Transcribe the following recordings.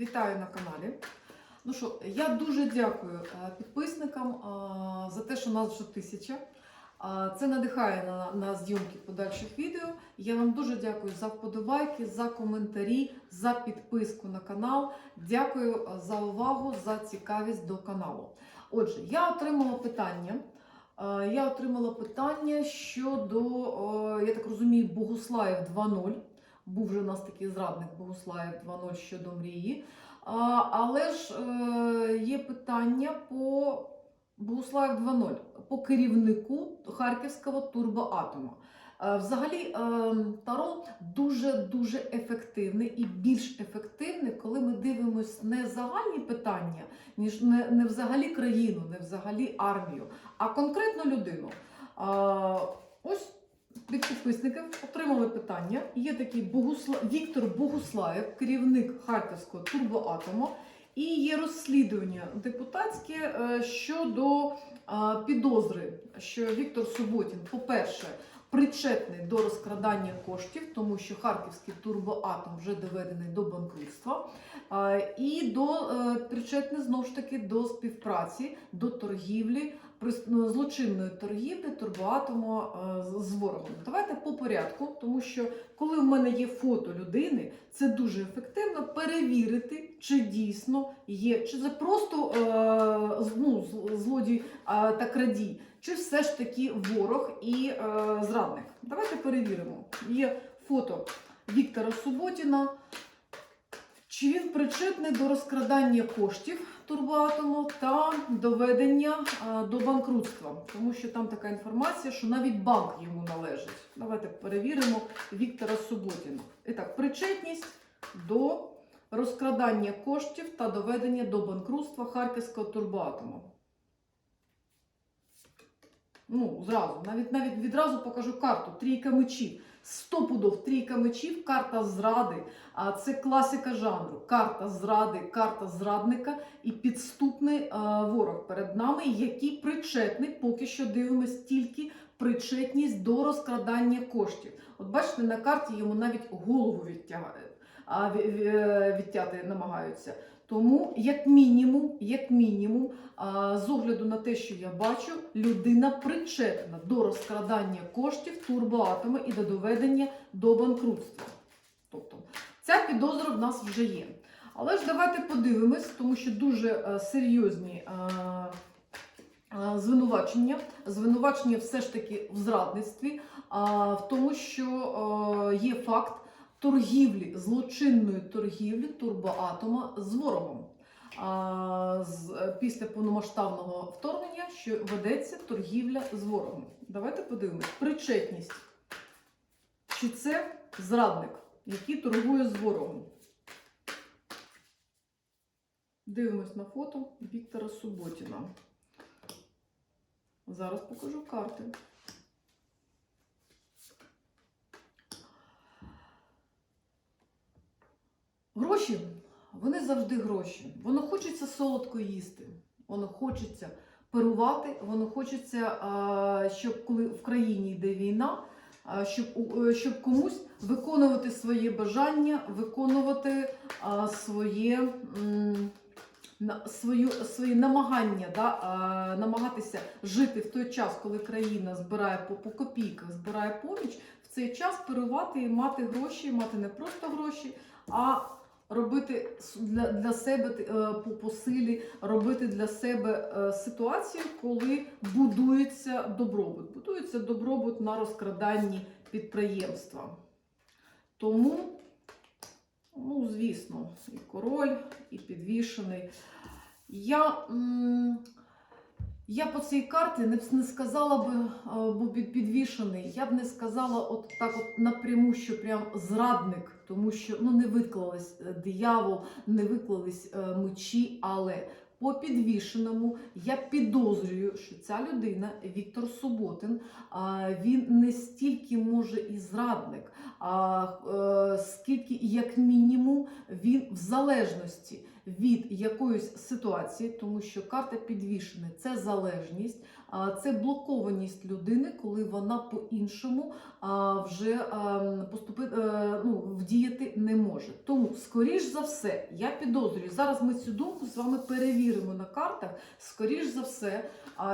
Вітаю на каналі. Ну що, я дуже дякую е, підписникам е, за те, що нас вже тисяча. Е, Це надихає на, на зйомки подальших відео. Я вам дуже дякую за вподобайки, за коментарі, за підписку на канал. Дякую за увагу, за цікавість до каналу. Отже, я отримала питання. Я отримала питання щодо, я так розумію, Богуслаїв 2.0. Був вже у нас такий зрадник Богуслаїв 2.0 щодо мрії. А, але ж е, є питання по Богуслаїв 2.0, по керівнику Харківського турбоатому. Е, взагалі, е, Таро дуже-дуже ефективний і більш ефективний, коли ми дивимося не загальні питання, ніж не, не взагалі країну, не взагалі армію, а конкретну людину. Е, ось від підписників отримали питання. Є такий Богусла... Віктор Богуслаєв, керівник Харківського турбоатому, і є розслідування депутатське е, щодо підозри, що Віктор Суботін, по-перше, причетний до розкрадання коштів, тому що Харківський турбоатом вже доведений до банкрутства, і до е, причетний знову ж таки до співпраці, до торгівлі злочинної торгівлі турбоатому е, з- ворогом. Давайте по порядку, тому що коли в мене є фото людини, це дуже ефективно перевірити, чи дійсно є, чи це просто е, ну, злодій е, та крадій, чи все ж таки ворог і зрадник. Давайте перевіримо. Є фото Віктора Суботіна. Чи він причетний до розкрадання коштів турбоатому та доведення до банкрутства? Тому що там така інформація, що навіть банк йому належить. Давайте перевіримо Віктора Суботіна. І так, причетність до розкрадання коштів та доведення до банкрутства Харківського турбоатому. Ну, зразу, навіть навіть відразу покажу карту. Трійка мечів. Стопудов трійка мечів, карта зради. А це класика жанру. Карта зради, карта зрадника і підступний е, ворог перед нами, який причетний, поки що дивимось тільки причетність до розкрадання коштів. От бачите, на карті йому навіть голову відтягають, а ві- ві- відтяти намагаються. Тому, як мінімум, як мінімум, з огляду на те, що я бачу, людина причетна до розкрадання коштів турбоатоми і до доведення до банкрутства. Тобто ця підозра в нас вже є. Але ж давайте подивимось, тому що дуже е, серйозні е, е, звинувачення. Звинувачення все ж таки в зрадництві, в тому, що є факт торгівлі, злочинної торгівлі турбоатома з ворогом. А, з, е, після повномасштабного вторгнення, що ведеться торгівля з ворогом. Давайте подивимось. Причетність. Чи це зрадник, який торгує з ворогом? Дивимось на фото Віктора Суботіна. Зараз покажу карти. Гроші, вони завжди гроші. Воно хочеться солодко їсти, воно хочеться перувати, воно хочеться, щоб коли в країні йде війна, щоб, е, щоб комусь виконувати своє бажання, виконувати своє. свою свої намагання, да, намагатися жити в той час, коли країна збирає по, по копійках, збирає поміч, в цей час керувати і мати гроші, мати не просто гроші, а робити для, для себе е, по, по силі, робити для себе е, ситуацію, коли будується добробут. Будується добробут на розкраданні підприємства. Тому, ну, звісно, і король, і підвішений. Я, м, я по цій карті не, сказала би, е, бо під, підвішений, я б не сказала от так от напряму, що прям зрадник, тому що ну, не виклались е, диявол, не виклались е, мечі, але по підвішеному я підозрюю, що ця людина, Віктор Суботин, він не стільки може і зрадник, а скільки, як мінімум, він в залежності від якоїсь ситуації, тому що карта підвішена це залежність, це блокованість людини, коли вона по-іншому вже поступити, е, ну, вдіяти не може. Тому, скоріш за все, я підозрюю, зараз ми цю думку з вами перевіримо на картах. Скоріш за все,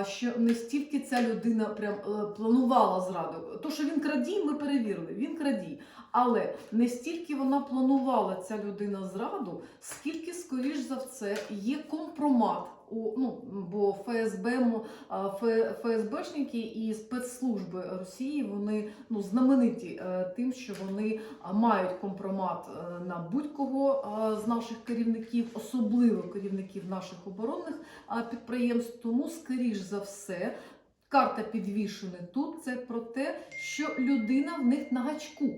що не стільки ця людина прям е, планувала зраду. То, що він крадій, ми перевірили. Він крадій. Але не стільки вона планувала ця людина зраду, скільки, скоріш за все, є компромат. У, ну, бо ФСБ, ФСБшники і спецслужби Росії вони ну, знамениті е, тим, що вони мають компромат е, на будь-кого з наших керівників, особливо керівників наших оборонних підприємств. Тому, скоріш за все, карта підвішена тут. Це про те, що людина в них на гачку.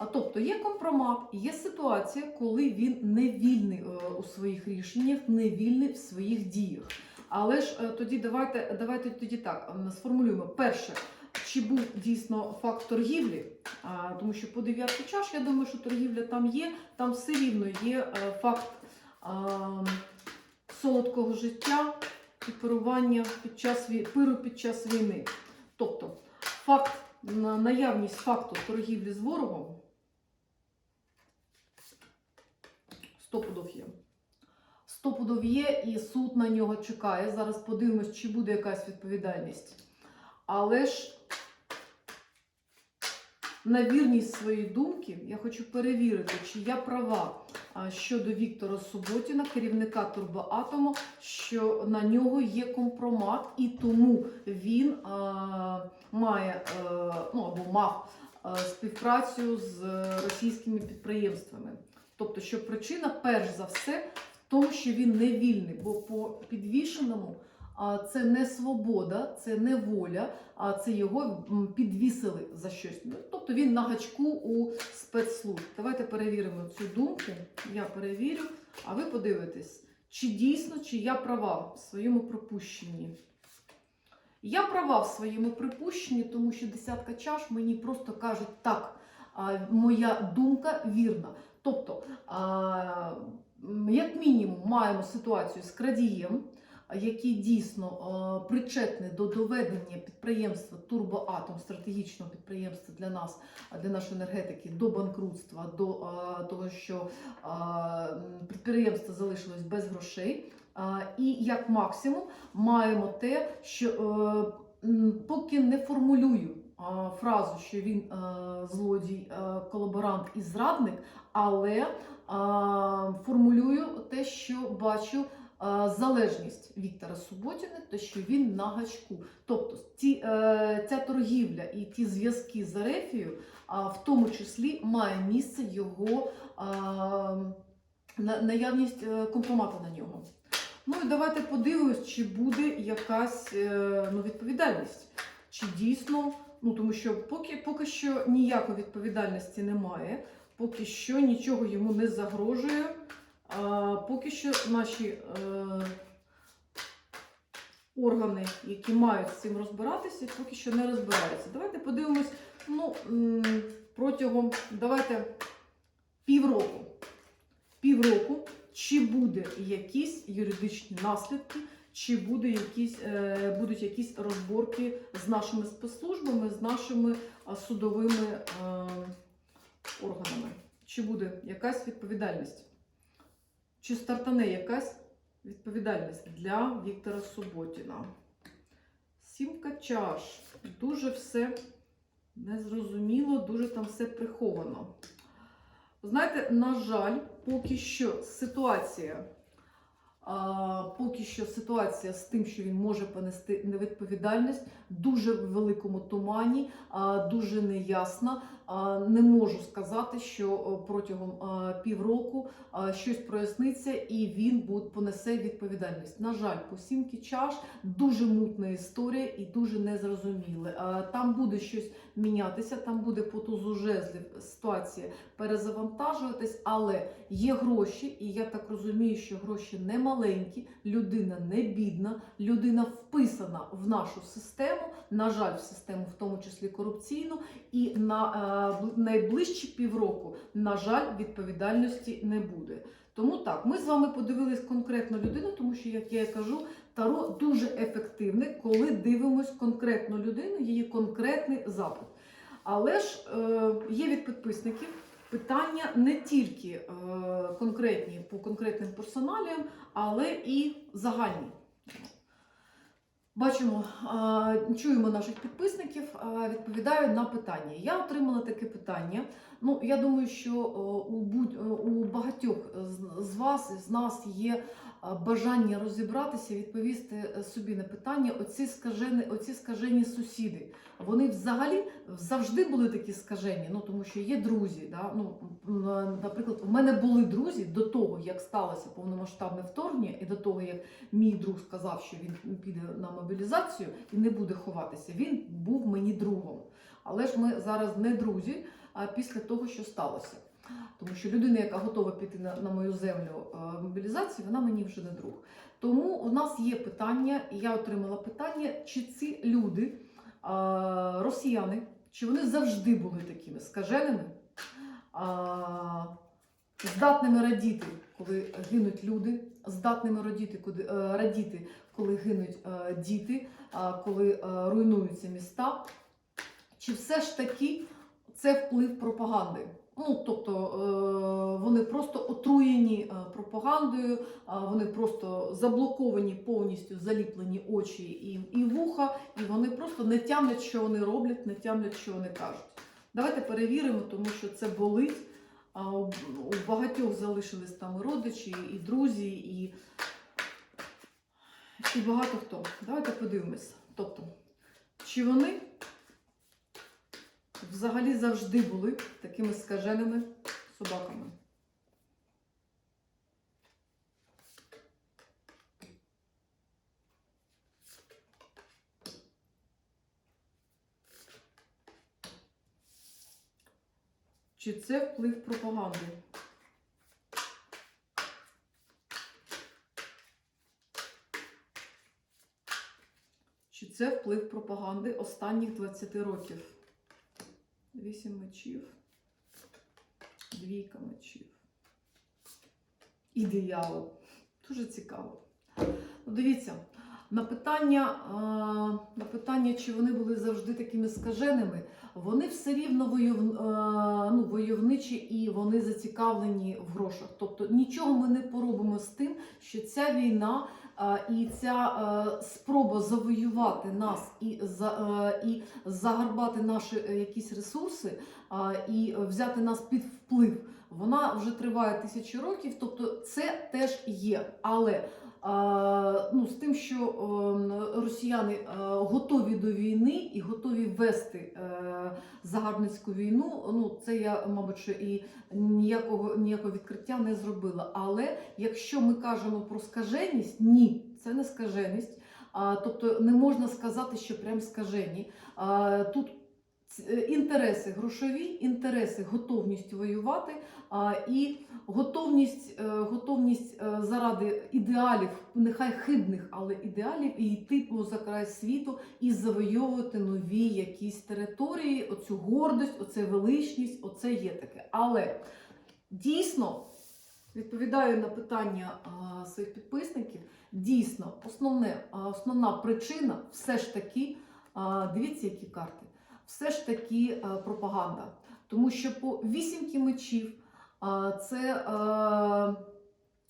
А тобто є компромат, є ситуація, коли він не вільний е, у своїх рішеннях, не вільний в своїх діях. Але ж е, тоді давайте, давайте тоді так сформулюємо. Перше, чи був дійсно факт торгівлі, тому що по дев'ятку чаш, я думаю, що торгівля там є, там все рівно є е, факт солодкого життя і пирування під час пиру під час війни. Тобто факт наявність факту торгівлі з ворогом стопудов є. Стопудов є, і суд на нього чекає. Зараз подивимось, чи буде якась відповідальність. Але ж на вірність своєї думки я хочу перевірити, чи я права щодо Віктора Суботіна, керівника Турбоатому, що на нього є компромат, і тому він а, має е, ну або мав е, співпрацю з російськими підприємствами. Тобто, що причина, перш за все, в тому, що він не вільний, бо по підвішеному це не свобода, це не воля, а це його підвісили за щось. Ну, Тобто він на гачку у спецслужб. Давайте перевіримо цю думку. Я перевірю, а ви подивитесь, чи дійсно, чи я права в своєму припущенні. Я права в своєму припущенні, тому що десятка чаш мені просто кажуть так, моя думка вірна. Тобто, як мінімум, маємо ситуацію з крадієм, який дійсно причетний до доведення підприємства Турбоатом, стратегічного підприємства для нас, для нашої енергетики, до банкрутства, до того, що підприємство залишилось без грошей. І як максимум маємо те, що е, поки не формулюю фразу, що він е, злодій, е, колаборант і зрадник, але формулюю те, що бачу. Залежність Віктора Суботіна, те, що він на гачку. Тобто ті, е, ця торгівля і ті зв'язки з Арефією, в тому числі має місце його наявність е, компромату на нього. Ну і давайте подивимось, чи буде якась е, ну, відповідальність. Чи дійсно, ну тому що поки, поки що ніякої відповідальності немає, поки що нічого йому не загрожує, а, поки що наші е, органи, які мають з цим розбиратися, поки що не розбираються. Давайте подивимось ну, протягом давайте півроку. Півроку чи буде якісь юридичні наслідки, чи буде якісь, е, будуть якісь розборки з нашими спецслужбами, з нашими судовими е, органами. Чи буде якась відповідальність? Чи стартане якась відповідальність для Віктора Суботіна? Сімка чаш. Дуже все незрозуміло, дуже там все приховано. Знаєте, на жаль, поки що ситуація, поки що ситуація з тим, що він може понести невідповідальність, дуже в великому тумані, дуже неясна. Не можу сказати, що протягом півроку щось проясниться і він понесе відповідальність. На жаль, по сімки чаш дуже мутна історія і дуже незрозуміле. Там буде щось мінятися, там буде по ситуація перезавантажуватись, але є гроші, і я так розумію, що гроші не маленькі, людина не бідна, людина вписана в нашу систему, на жаль, в систему, в тому числі корупційну, і на найближчі півроку, на жаль, відповідальності не буде. Тому так, ми з вами подивились конкретно людину, тому що, як я і кажу, Таро дуже ефективне, коли дивимось конкретну людину, її конкретний запит. Але ж е, є від підписників питання не тільки е, конкретні по конкретним персоналіям, але і загальні. Бачимо, чуємо наших підписників, відповідаю на питання. Я отримала таке питання. Ну, я думаю, що е, у, будь, е, у багатьох з, вас, з нас є бажання розібратися, відповісти е, собі на питання. Оці скажені, оці скажені сусіди. Вони взагалі завжди були такі скажені. Ну тому що є друзі. Да? Ну, наприклад, у мене були друзі до того, як сталося повномасштабне вторгнення, і до того, як мій друг сказав, що він піде на мобілізацію і не буде ховатися. Він був мені другом. Але ж ми зараз не друзі а після того, що сталося. Тому що людина, яка готова піти на, на мою землю е, мобілізації, вона мені вже не друг. Тому у нас є питання, і я отримала питання, чи ці люди, е, росіяни, чи вони завжди були такими скаженими, е, здатними радіти, коли гинуть люди, здатними радіти, радіти, коли гинуть діти, коли руйнуються міста. Чи все ж таки це вплив пропаганди? Ну, тобто е, вони просто отруєні е, пропагандою, е, вони просто заблоковані повністю, заліплені очі і, і вуха, і вони просто не тямлять, що вони роблять, не тямлять, що вони кажуть. Давайте перевіримо, тому що це болить. У, багатьох залишились там і родичі, і друзі, і, і багато хто. Давайте подивимось. Тобто, чи вони взагалі завжди були такими скаженими собаками? Чи це вплив пропаганди? Чи це вплив пропаганди останніх 20 років? Вісім мечів, двійка мечів. І диявол. Дуже цікаво. Ну, дивіться, на питання, на питання, чи вони були завжди такими скаженими, вони все рівно войов, а, ну, войовничі і вони зацікавлені в грошах. Тобто нічого ми не поробимо з тим, що ця війна і ця спроба завоювати нас і, за, і загарбати наші е, якісь ресурси і взяти нас під вплив. Вона вже триває тисячі років, тобто це теж є. Але ну, з тим, що е, росіяни е, готові до війни і готові вести е, загарбницьку війну, ну це я, мабуть, що і ніякого ніякого відкриття не зробила. Але якщо ми кажемо про скаженість, ні, це не скаженість. А, тобто не можна сказати, що прям скажені. А, тут інтереси грошові, інтереси, готовність воювати і готовність, е, готовність е, заради ідеалів, нехай хибних, але ідеалів, і йти поза край світу і завойовувати нові якісь території, оцю гордость, оце величність, оце є таке. Але дійсно відповідаю на питання а, своїх підписників. Дійсно, основне, основна причина все ж таки, а, дивіться, які карти, все ж таки пропаганда. Тому що по вісімки мечів це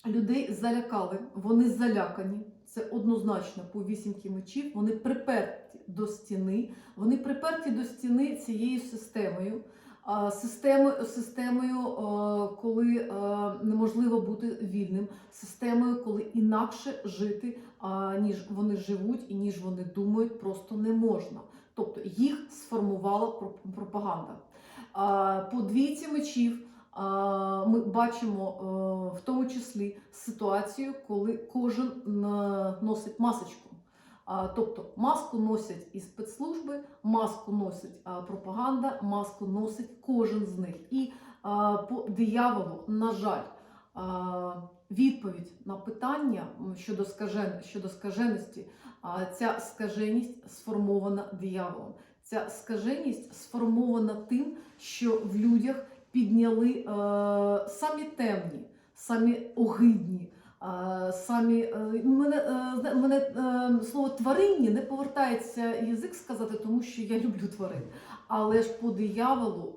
людей залякали, вони залякані. Це однозначно по вісімки мечів. Вони приперті до стіни, вони приперті до стіни цією системою. Системою, системою, коли неможливо бути вільним, системою, коли інакше жити, ніж вони живуть і ніж вони думають, просто не можна. Тобто їх сформувала пропаганда. По двійці мечів ми бачимо е, в тому числі ситуацію, коли кожен носить масочку. Тобто маску носять і спецслужби, маску носить пропаганда, маску носить кожен з них. І по дияволу, на жаль, відповідь на питання щодо, скажен, щодо скаженості, ця скаженість сформована дияволом. Ця скаженість сформована тим, що в людях підняли е, самі темні, самі огидні. е, Самі е, мене, е, мене слово тваринні не повертається язик сказати, тому що я люблю тварин. Але ж по дияволу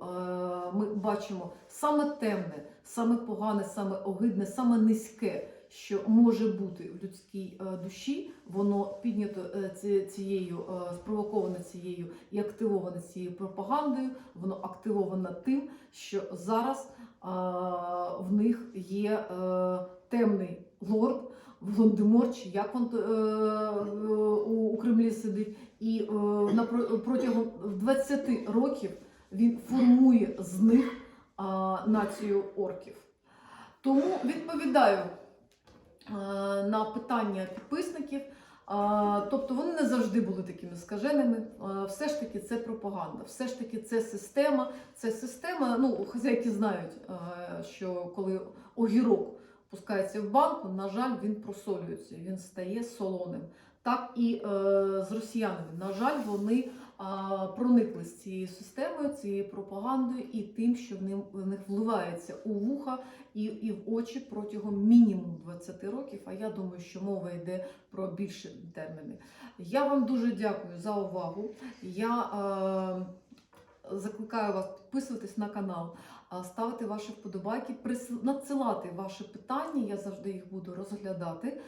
ми бачимо саме темне, саме погане, саме огидне, саме низьке, що може бути в людській е, душі, воно піднято е, цією, е, спровоковане цією і активоване цією пропагандою, воно активоване тим, що зараз в них є темний лорд. Володимир, чи як він у, Кремлі сидить, і протягом 20 років він формує з них націю орків. Тому відповідаю на питання підписників. Тобто вони не завжди були такими скаженими. Все ж таки це пропаганда, все ж таки це система. Це система. Ну, хазяйки знають, е, що коли огірок пускається в банку, на жаль, він просолюється, він стає солоним. Так і е, з росіянами. На жаль, вони а, проникли з цією системою, цією пропагандою і тим, що в ним в них вливається у вуха і, і в очі протягом мінімум 20 років. А я думаю, що мова йде про більші терміни. Я вам дуже дякую за увагу. Я е, закликаю вас підписуватись на канал, ставити ваші вподобайки, надсилати ваші питання. Я завжди їх буду розглядати.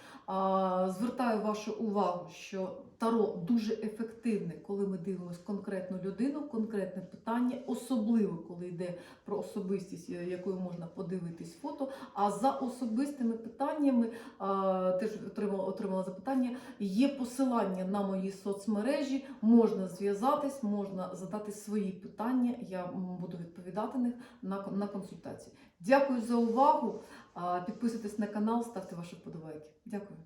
Звертаю вашу увагу, що таро дуже ефективне, коли ми дивимося конкретну людину, конкретне питання, особливо коли йде про особистість, е, якою можна подивитись фото. А за особистими питаннями теж отримала, отримала запитання. Є посилання на мої соцмережі, можна зв'язатись, можна задати свої питання. Я буду відповідати них на, кон- на консультації. Дякую за увагу. Підписуйтесь на канал, ставте ваші вподобайки. Дякую.